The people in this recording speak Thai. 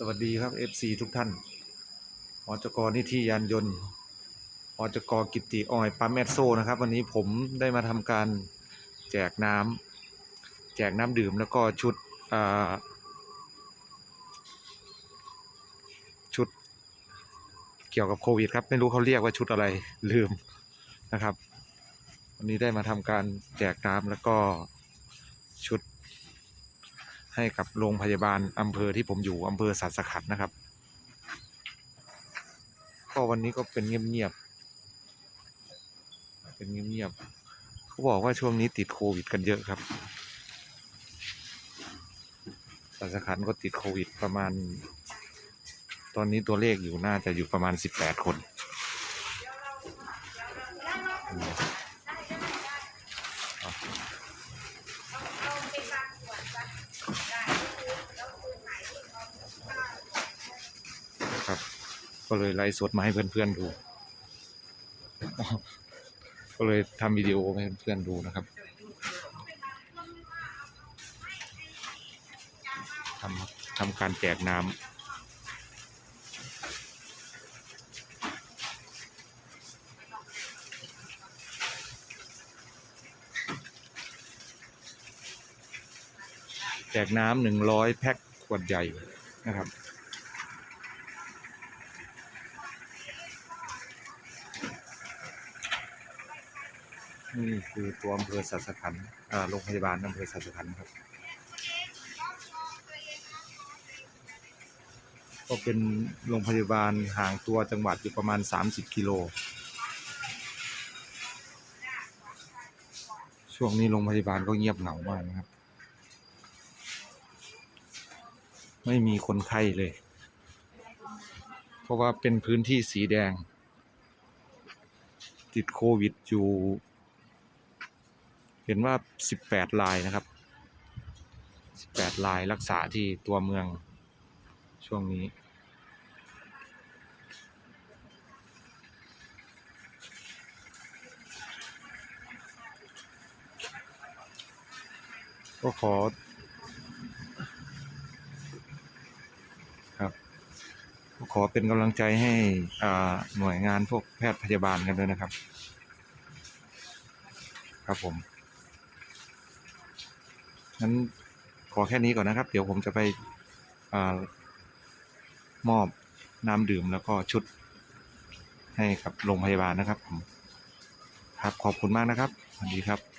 สวัสดีครับ FC ทุกท่านอจกนิธิยานยนต์อจกกิติออยปั๊มแมสโซนะครับ วันนี้ผมได้มาทำการแจกน้ำแจกน้ำดื่มแล้วก็ชุดชุดเกี่ยวกับโควิดครับ ไม่รู้เขาเรียกว่าชุดอะไรลืมนะครับ วันนี้ได้มาทำการแจกน้ำแล้วก็ชุด ให้กับโรงพยาบาลอำเภอที่ผมอยู่อำเภอสัตสขันนะครับก็วันนี้ก็เป็นเงียบๆเป็นเงียบๆเขาบอกว่าช่วงนี้ติดโควิดกันเยอะครับสัตสขันก็ติดโควิดประมาณ ตอนนี้ตัวเลขอยู่น่าจะอยู่ประมาณสิบแปดคนอืมเอา ครับ ก็เลยไลฟ์สดมาให้เพื่อนๆดู ก็เลยทำวิดีโอให้เพื่อนๆดูนะครับทำทำการแจกน้ำแจกน้ำหนึ่งร้อยแพ็คขวดใหญ่นะครับ นี่คือตัวอำเภอสัตสขันโรงพยาบาลอำเภอสัตสขันครับ ก็เป็นโรงพยาบาลห่างตัวจังหวัดอยู่ประมาณ 30 กิโล ช่วงนี้โรงพยาบาลก็เงียบเหงามากนะครับ ไม่มีคนไข้เลย เพราะว่าเป็นพื้นที่สีแดงติดโควิดอยู่ เห็นว่า 18 ลายนะครับ 18 ลายรักษาที่ตัวเมืองช่วงนี้ ก็ขอครับก็ขอเป็นกำลังใจให้หน่วยงานพวกแพทย์พยาบาลกันด้วยนะครับ ครับผม งั้นขอแค่นี้ก่อนนะครับ เดี๋ยวผมจะไปอมอบน้ำดื่มแล้วก็ชุดให้กับโรงพยาบาลนะครับผมครับขอบคุณมากนะครับสวัสดีครับ